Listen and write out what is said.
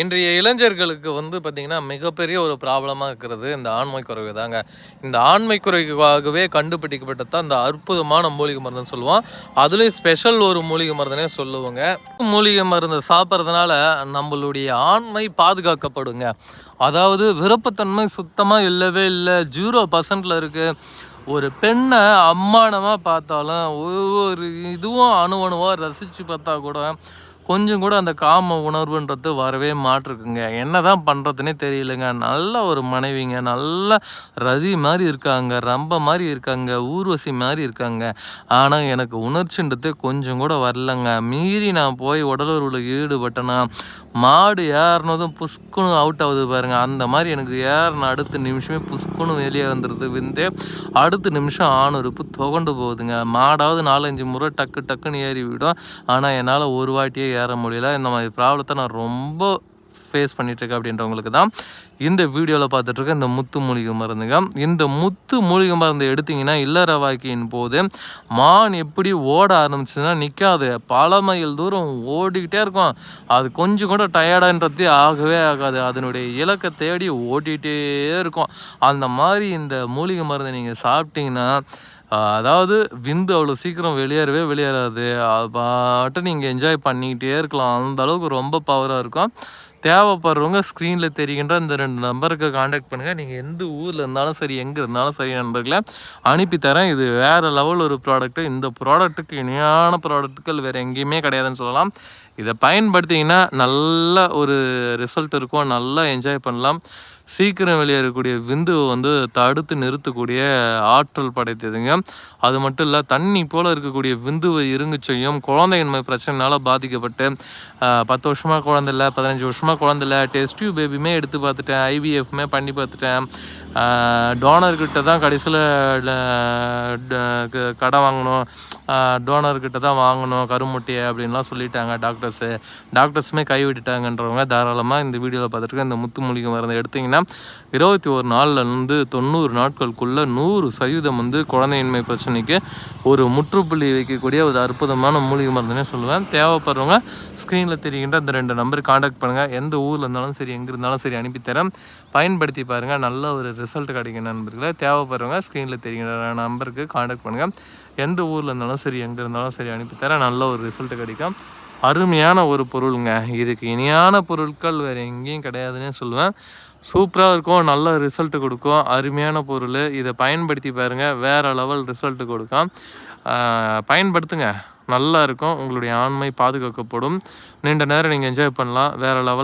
இன்றைய இளைஞர்களுக்கு வந்து பார்த்திங்கன்னா மிகப்பெரிய ஒரு ப்ராப்ளமாக இருக்கிறது இந்த ஆண்மை குறைவு தாங்க. இந்த ஆண்மை குறைவாகவே கண்டுபிடிக்கப்பட்டது தான் இந்த அற்புதமான மூலிகை மருந்துன்னு சொல்லுவோம். அதுலேயும் ஸ்பெஷல் ஒரு மூலிகை மருந்துனே சொல்லுவோங்க. மூலிகை மருந்து சாப்பிட்றதுனால நம்மளுடைய ஆண்மை பாதுகாக்கப்படுங்க. அதாவது விருப்பத்தன்மை சுத்தமாக இல்லவே இல்லை. ஜீரோ பர்சன்டில் இருக்குது ஒரு பெண்ணை அம்மானமாக பார்த்தாலும் ஒவ்வொரு இதுவும் அணு அணுவாக ரசித்து பார்த்தா கூட கொஞ்சம் கூட அந்த காம உணர்வுன்றது வரவே மாட்டிருக்குங்க. என்ன தான் பண்ணுறதுனே தெரியலங்க. நல்ல ஒரு மனைவிங்க நல்ல ரதி மாதிரி இருக்காங்க ரம்ப மாதிரி இருக்காங்க ஊர்வசி மாதிரி இருக்காங்க. ஆனால் எனக்கு உணர்ச்சின்றது கொஞ்சம் கூட வரலங்க. மீறி நான் போய் உடலுறவில் ஈடுபட்டேன்னா மாடு ஏறினதும் புஷ்குன்னு அவுட் ஆகுது பாருங்க. அந்த மாதிரி எனக்கு ஏறின அடுத்த நிமிஷமே புஷ்குன்னு வெளியே வந்துடுது வந்து அடுத்த நிமிஷம் ஆணுறுப்பு துகண்டு போகுதுங்க. மாடாவது நாலஞ்சு முறை டக்கு டக்குன்னு ஏறி விடும் ஆனால் என்னால் ஒரு வாட்டியே ஏற முடியல. இந்த மாதிரி ப்ராப்ளத்தை நான் ரொம்ப ஃபேஸ் பண்ணிகிட்ருக்கேன் அப்படின்றவங்களுக்கு தான் இந்த வீடியோவில் பார்த்துட்ருக்க இந்த முத்து மூலிகை மருந்துங்க. இந்த முத்து மூலிகை மருந்து எடுத்திங்கன்னா இல்லற வாழ்க்கையின் போது மான் எப்படி ஓட ஆரம்பிச்சுன்னா நிற்காது பல மைல் தூரம் ஓடிக்கிட்டே இருக்கும். அது கொஞ்சம் கூட டயர்டான்றதே ஆகவே ஆகாது. அதனுடைய இலக்கை தேடி ஓடிட்டே இருக்கும். அந்த மாதிரி இந்த மூலிகை மருந்தை நீங்கள் சாப்பிட்டீங்கன்னா அதாவது விந்து அவ்வளோ சீக்கிரம் வெளியேறவே வெளியேறாது. அது பாட்டு நீங்கள் என்ஜாய் பண்ணிக்கிட்டே இருக்கலாம். அந்த அளவுக்கு ரொம்ப பவராக இருக்கும். தேவைப்படுறவங்க ஸ்க்ரீனில் தெரிகின்ற இந்த ரெண்டு நம்பருக்கு காண்டாக்ட் பண்ணுங்கள் நீங்கள் எந்த ஊரில் இருந்தாலும் சரி எங்கே இருந்தாலும் சரி நண்பர்களை அனுப்பி தரேன். இது வேறு லெவல் ஒரு ப்ராடக்ட்டு இந்த ப்ராடக்ட்டுக்கு இணையான ப்ராடக்ட்டுகள் வேறு எங்கேயுமே கிடையாதுன்னு சொல்லலாம். இதை பயன்படுத்திங்கன்னா நல்ல ஒரு ரிசல்ட் இருக்கும். நல்லா என்ஜாய் பண்ணலாம். சீக்கிரம் வெளியேறக்கூடிய விந்துவை வந்து தடுத்து நிறுத்தக்கூடிய ஆற்றல் படைத்ததுங்க. அது மட்டும் இல்லை தண்ணி போல் இருக்கக்கூடிய விந்துவை இருங்க செய்யும். குழந்தையின்மை பிரச்சனைனால பாதிக்கப்பட்டு பத்து வருஷமாக குழந்தை இல்லை பதினஞ்சு வருஷமாக குழந்தை இல்லை. டெஸ்ட் டியூப் பேபியுமே எடுத்து பார்த்துட்டேன் ஐவிஎஃப்மே பண்ணி பார்த்துட்டேன். டோனர்கிட்ட தான் கடைசியில் கடை வாங்கணும். டோனர்கிட்ட தான் வாங்கணும் கருமுட்டையை அப்படின்லாம் சொல்லிட்டாங்க. டாக்டர்ஸு டாக்டர்ஸுமே கைவிட்டுட்டாங்கன்றவங்க தாராளமாக இந்த வீடியோவில் பார்த்துட்டு இந்த முத்து மூலிகை மருந்து எடுத்திங்கன்னா இருபத்தி ஒரு நாள்லேருந்து தொண்ணூறு நாட்களுக்குள்ளே நூறு சதவீதம் வந்து குழந்தையின்மை பிரச்சனைக்கு ஒரு முற்றுப்புள்ளி வைக்கக்கூடிய ஒரு அற்புதமான மூலிகை மருந்துனே சொல்லுவேன். தேவைப்படுறவங்க ஸ்க்ரீனில் தெரிகின்ற இந்த ரெண்டு நம்பருக்கு காண்டாக்ட் பண்ணுங்கள் எந்த ஊரில் இருந்தாலும் சரி எங்கே இருந்தாலும் சரி அனுப்பித்தரேன் பயன்படுத்தி பாருங்கள் நல்ல ஒரு ரிசல்ட் கிடைக்கும் நண்பர்களை. தேவைப்படுறவங்க ஸ்க்ரீனில் தெரிகின்ற நம்பருக்கு காண்டாக்ட் பண்ணுங்கள் எந்த ஊரில் இருந்தாலும் சரி எங்கே இருந்தாலும் சரி அனுப்பித்தரேன் நல்ல ஒரு ரிசல்ட் கிடைக்கும். அருமையான ஒரு பொருளுங்க. இதுக்கு இனியான பொருட்கள் வேறு எங்கேயும் கிடையாதுன்னே சொல்லுவேன். சூப்பராக இருக்கும் நல்ல ரிசல்ட் கொடுக்கும் அருமையான பொருள். இதை பயன்படுத்தி பாருங்கள் வேறு லெவல் ரிசல்ட் கொடுக்கும். பயன்படுத்துங்க. நல்லா இருக்கும் உங்களுடைய ஆண்மை பாதுகாக்கப்படும். நீண்ட நேரம் நீங்கள் என்ஜாய் பண்ணலாம் வேறு லெவல்